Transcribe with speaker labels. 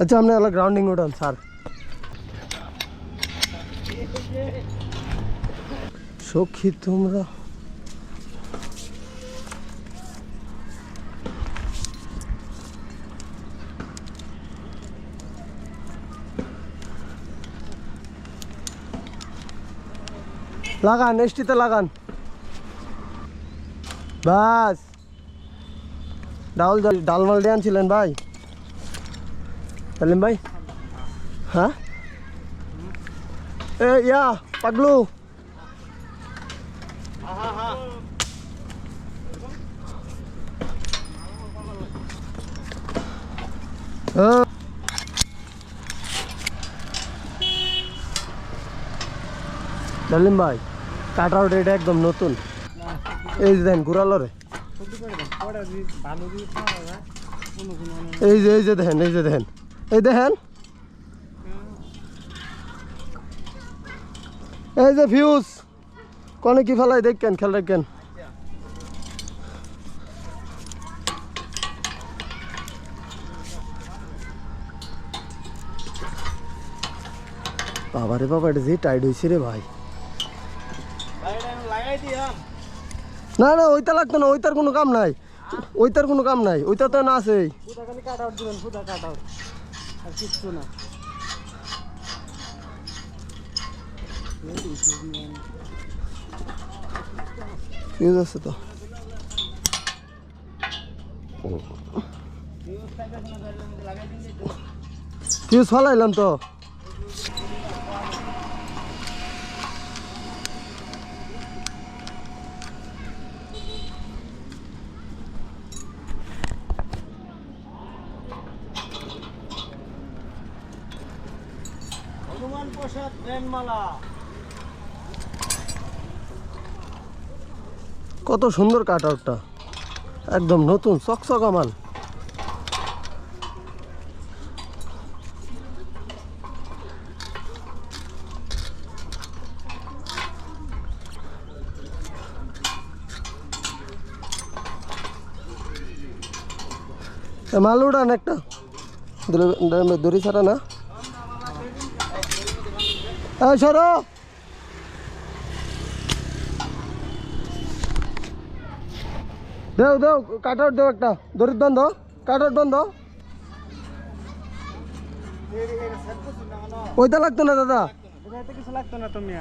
Speaker 1: আচ্ছা আপনি এলা গ্রাউন্ডিং উঠান স্যার সখী, তোমরা? লাগান, এসটিতে লাগান। বাস। ডাল, ডালমাল দিয়ে আনছিলেন, ভাই। সালিম ভাই হ্যাঁ এ ইয়া পাগলু হ্যাঁ ডালিম ভাই কাট আউট এটা একদম নতুন। এই যে দেন ঘুরালো রে। এই যে এই যে দেখেন এই যে দেখেন এই দেখেন। এই যে ফিউজ কনে কি ফেলাই দেখেন খেল দেখেন বাবারে বাবা, এটা যে টাইট হয়েছে রে ভাই। না না, ওইটা লাগতো না, ওইটার কোনো কাম নাই। ওইটার কোনো কাম নাই ওইটা তো না আছে। 40분은 여기 있으면 여기다 쓰다.
Speaker 2: 뒤에 살아있란 또 হনুমান প্রসাদ রেনমালা
Speaker 1: কত সুন্দর কাট আউটটা একদম নতুন, চকচকা মাল মাল উড়ান একটা। দড়ি- ছাড়া না? সরো। দেও দেও কাট আউট দেও একটা। দড়ির বন্ধ কাট আউট বন্ধ। ওইটা লাগতো না, দাদা?
Speaker 2: কিছু লাগতো না তুমি